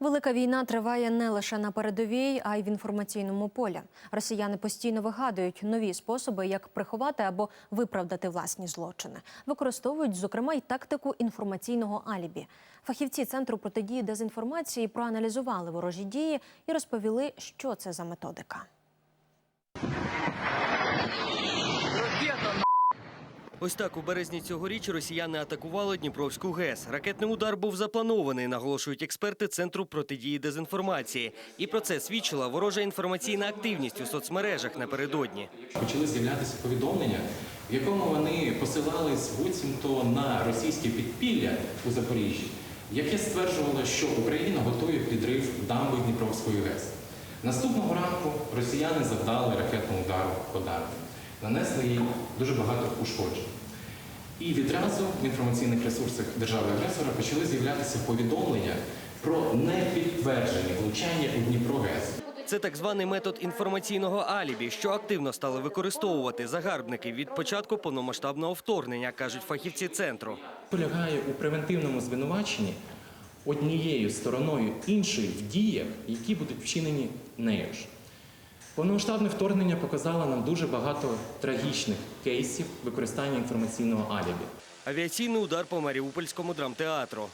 Велика війна триває не лише на передовій, а й в інформаційному полі. Росіяни постійно вигадують нові способи, як приховати або виправдати власні злочини. Використовують, зокрема, й тактику інформаційного алібі. Фахівці центру протидії дезінформації проаналізували ворожі дії і розповіли, що це за методика. Ось так у березні цьогоріч росіяни атакували Дніпровську ГЕС. Ракетний удар був запланований, наголошують експерти Центру протидії дезінформації. І про це свідчила ворожа інформаційна активність у соцмережах напередодні. почали з'являтися повідомлення, в якому вони посилались буцімто на російське підпілля у Запоріжжі, яке стверджувало, що Україна готує підрив дамби Дніпровської ГЕС. Наступного ранку росіяни завдали ракетного удару по дамбі, нанесли їй дуже багато ушкоджень. І відразу в інформаційних ресурсах держави-агресора почали з'являтися повідомлення про непідтверджені влучання у Дніпрогес. Це так званий метод інформаційного алібі, що активно стали використовувати загарбники від початку повномасштабного вторгнення, кажуть фахівці центру. полягає у превентивному звинуваченні однією стороною іншої в діях, які будуть вчинені нею ж. Повномасштабне вторгнення показало нам дуже багато трагічних кейсів використання інформаційного алібі. Авіаційний удар по Маріупольському драмтеатру.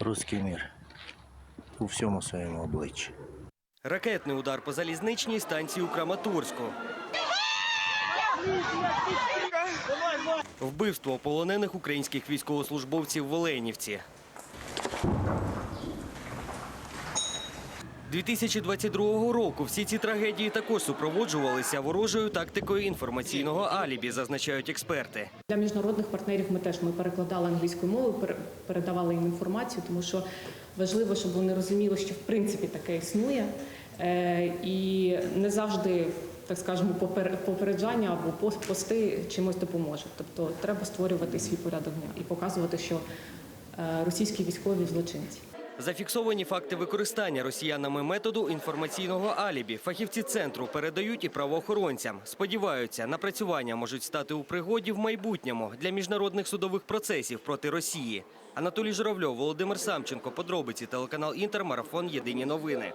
Руський мир у всьому своєму обличчі. Ракетний удар по залізничній станції у Краматорську. Вбивство полонених українських військовослужбовців в Оленівці. 2022 року всі ці трагедії також супроводжувалися ворожою тактикою інформаційного алібі, зазначають експерти. Для міжнародних партнерів ми теж ми перекладали англійською мовою, пере- передавали їм інформацію, тому що важливо, щоб вони розуміли, що в принципі таке існує, Е, і не завжди, так скажемо, попер- попереджання або пости чимось допоможе. Тобто треба створювати свій порядок дня і показувати, що е, російські військові злочинці. Зафіксовані факти використання росіянами методу інформаційного алібі. Фахівці центру передають і правоохоронцям. Сподіваються, напрацювання можуть стати у пригоді в майбутньому для міжнародних судових процесів проти Росії. Анатолій Журавльов, Володимир Самченко. Подробиці телеканал Інтер. Марафон. Єдині новини.